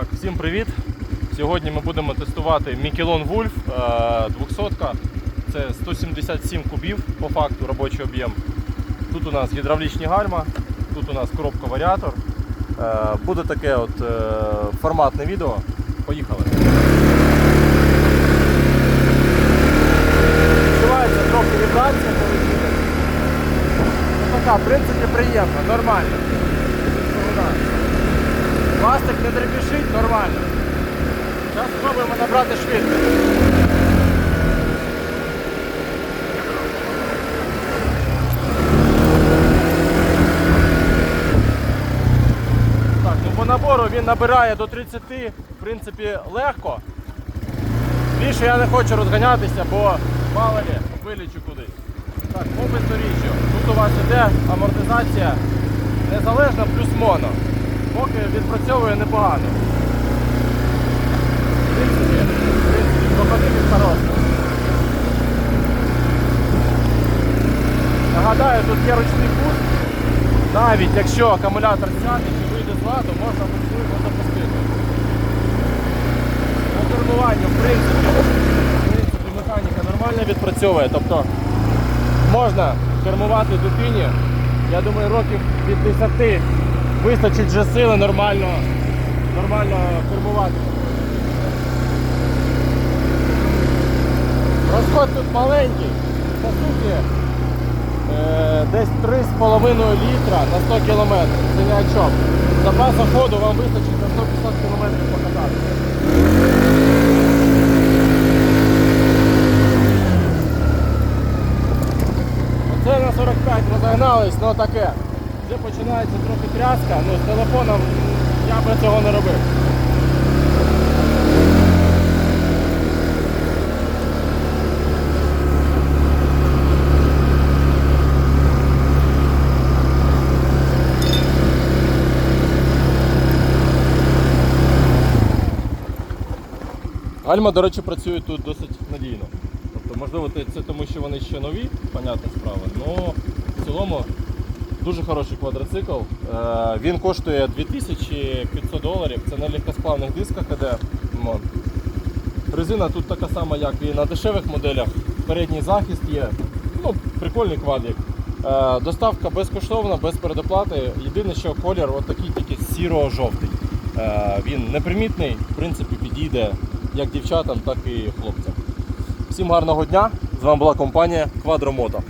Так, всім привіт! Сьогодні ми будемо тестувати Мікелон Вульф 200. Це 177 кубів по факту робочий об'єм. Тут у нас гідравлічні гальма, тут у нас коробка варіатор. Е, Буде таке от е, форматне відео. Поїхали. Відчувається трохи вібрація, коли. Ну, така, в принципі, приємно, нормально. Не дребішить нормально. Зараз спробуємо набрати швидкість. Ну по набору він набирає до 30, в принципі, легко. Більше я не хочу розганятися, бо мало ли, вилічу кудись. Так, по бездоріжжю. Тут у вас іде амортизація незалежна плюс моно. Поки відпрацьовує непогано. Нагадаю, тут є ручний пуск. Навіть якщо акумулятор сяде чи вийде з ладу, можна його запустити. По кермуванню, в принципі, в принципі, механіка нормально відпрацьовує. Тобто можна кермувати дитині, я думаю, років від 10 вистачить вже сили нормально, нормально кермувати. Розход тут маленький, по суті, е, десь 3,5 літра на 100 км. Це ні о чому. Запасу ходу вам вистачить на 150 км покатати. Оце на 45 розогнались, ну таке. Вже починається трохи тряска, ну з телефоном я би цього не робив. Гальма, до речі, працює тут досить надійно. Тобто, можливо, це- тому, що вони ще нові, понятна справа. але в цілому дуже хороший квадроцикл. Е, Він коштує 2500 доларів. Це на легкосплавних дисках іде. Резина тут така сама, як і на дешевих моделях. Передній захист є. Ну, прикольний квадрик. Е, Доставка безкоштовна, без передоплати. Єдине, що колір от такий тільки сіро-жовтий. Е, Він непримітний, в принципі, підійде як дівчатам, так і хлопцям. Всім гарного дня! З вами була компанія Quadromoto.